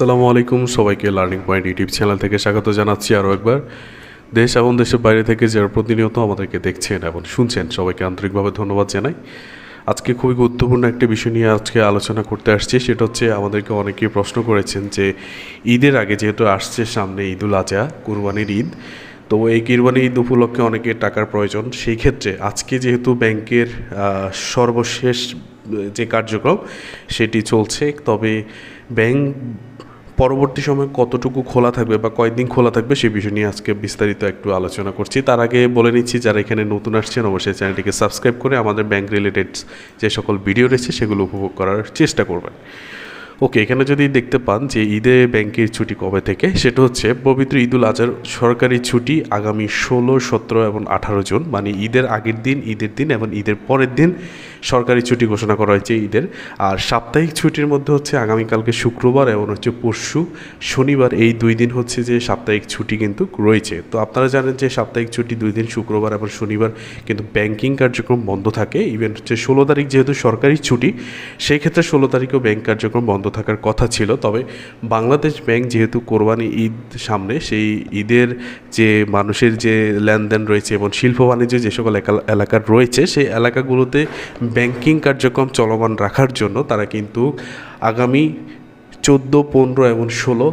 আসসালামু আলাইকুম, সবাইকে লার্নিং পয়েন্ট ইউটিউব চ্যানেল থেকে স্বাগত জানাচ্ছি আরও একবার। দেশ এবং দেশের বাইরে থেকে যারা প্রতিনিয়ত আমাদেরকে দেখছেন এবং শুনছেন, সবাইকে আন্তরিকভাবে ধন্যবাদ জানাই। আজকে খুবই গুরুত্বপূর্ণ একটা বিষয় নিয়ে আজকে আলোচনা করতে আসছি, সেটা হচ্ছে আমাদেরকে অনেকেই প্রশ্ন করেছেন যে ঈদের আগে যেহেতু আসছে সামনে ঈদুল আজহা, কুরবানির ঈদ, তো এই কুরবানি ঈদ উপলক্ষে অনেকের টাকার প্রয়োজন। সেই ক্ষেত্রে আজকে যেহেতু ব্যাংকের সর্বশেষ যে কার্যক্রম সেটি চলছে, তবে ব্যাংক পরবর্তী সময় কতটুকু খোলা থাকবে বা কয়েকদিন খোলা থাকবে সেই বিষয় নিয়ে আজকে বিস্তারিত একটু আলোচনা করছি। তার আগে বলে নিচ্ছি, যারা এখানে নতুন আসছেন, অবশ্যই চ্যানেলটিকে সাবস্ক্রাইব করে আমাদের ব্যাংক রিলেটেড যে সকল ভিডিও রয়েছে সেগুলো উপভোগ করার চেষ্টা করবেন। ওকে, এখানে যদি দেখতে পান যে ঈদে ব্যাংকের ছুটি কবে থেকে, সেটা হচ্ছে পবিত্র ঈদুল আজহার সরকারি ছুটি আগামী ষোলো, সতেরো এবং আঠারো জুন মানে ঈদের আগের দিন, ঈদের দিন এবং ঈদের পরের দিন সরকারি ছুটি ঘোষণা করা হয়েছে ঈদের। আর সাপ্তাহিক ছুটির মধ্যে হচ্ছে আগামীকালকে শুক্রবার এবং হচ্ছে পরশু শনিবার এই দুই দিন হচ্ছে যে সাপ্তাহিক ছুটি কিন্তু রয়েছে। তো আপনারা জানেন যে সাপ্তাহিক ছুটি দুই দিন, শুক্রবার এবং শনিবার কিন্তু ব্যাংকিং কার্যক্রম বন্ধ থাকে। ইভেন হচ্ছে ষোলো তারিখ যেহেতু সরকারি ছুটি সেই ক্ষেত্রে ষোলো তারিখেও ব্যাংক কার্যক্রম বন্ধ থাকার কথা ছিল। তবে বাংলাদেশ ব্যাংক যেহেতু কোরবানি ঈদ সামনে, সেই ঈদের যে মানুষের যে লেনদেন রয়েছে এবং শিল্প বাণিজ্য যে সকল এলাকা রয়েছে, সেই এলাকাগুলোতে ব্যাংকিং কার্যক্রম চলমান রাখার জন্য তারা কিন্তু আগামী চোদ্দ পনেরো এবং ষোলো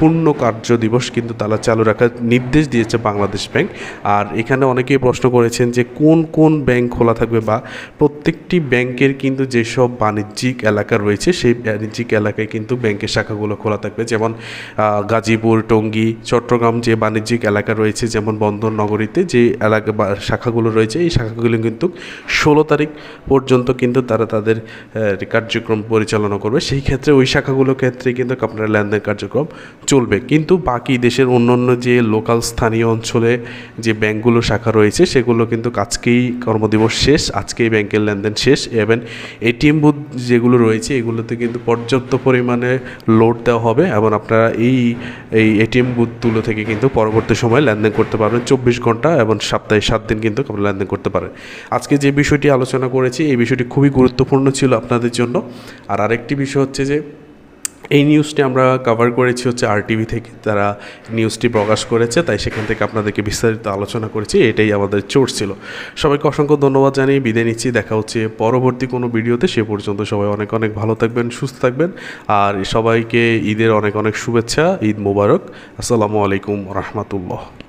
পূর্ণ কার্য দিবস কিন্তু তারা চালু রাখার নির্দেশ দিয়েছে বাংলাদেশ ব্যাংক। আর এখানে অনেকেই প্রশ্ন করেছেন যে কোন কোন ব্যাংক খোলা থাকবে বা প্রত্যেকটি ব্যাংকের কিন্তু যেসব বাণিজ্যিক এলাকা রয়েছে সেই বাণিজ্যিক এলাকায় কিন্তু ব্যাংকের শাখাগুলো খোলা থাকবে। যেমন গাজীপুর, টঙ্গী, চট্টগ্রাম যে বাণিজ্যিক এলাকা রয়েছে যেমন বন্দর নগরীতে যে এলাকা বা শাখাগুলো রয়েছে এই শাখাগুলো কিন্তু ষোলো তারিখ পর্যন্ত কিন্তু তারা তাদের কার্যক্রম পরিচালনা করবে। সেই ক্ষেত্রে ওই শাখাগুলোর ক্ষেত্রে কিন্তু আপনারা লেনদেন কার্যক্রম চলবে। কিন্তু বাকি দেশের অন্যান্য যে লোকাল স্থানীয় অঞ্চলে যে ব্যাংকগুলো শাখা রয়েছে, সেগুলো কিন্তু আজকেই কর্মদিবস শেষ, আজকেই ব্যাংকের লেনদেন শেষ। এবং এটিএম বুথ যেগুলো রয়েছে, এগুলোতে কিন্তু পর্যাপ্ত পরিমাণে লোড দেওয়া হবে এবং আপনারা এই এই এটিএম বুথগুলো থেকে কিন্তু পরবর্তী সময় লেনদেন করতে পারবেন। চব্বিশ ঘণ্টা এবং সপ্তাহে সাত দিন কিন্তু আপনারা লেনদেন করতে পারেন। আজকে যে বিষয়টি আলোচনা করেছি, এই বিষয়টি খুবই গুরুত্বপূর্ণ ছিল আপনাদের জন্য। আর আরেকটি বিষয় হচ্ছে যে এই নিউজটি আমরা কভার করেছি হচ্ছে আর টিভি থেকে। তারা নিউজটি প্রকাশ করেছে, তাই সেখান থেকে আপনাদেরকে বিস্তারিত আলোচনা করেছি, এটাই আমাদের চোর ছিল। সবাইকে অসংখ্য ধন্যবাদ জানিয়ে বিদায় নিচ্ছি। দেখা হচ্ছে পরবর্তী কোনো ভিডিওতে। সে পর্যন্ত সবাই অনেক অনেক ভালো থাকবেন, সুস্থ থাকবেন। আর সবাইকে ঈদের অনেক অনেক শুভেচ্ছা, ঈদ মুবারক। আসসালামু আলাইকুম রহমতুল্লাহ।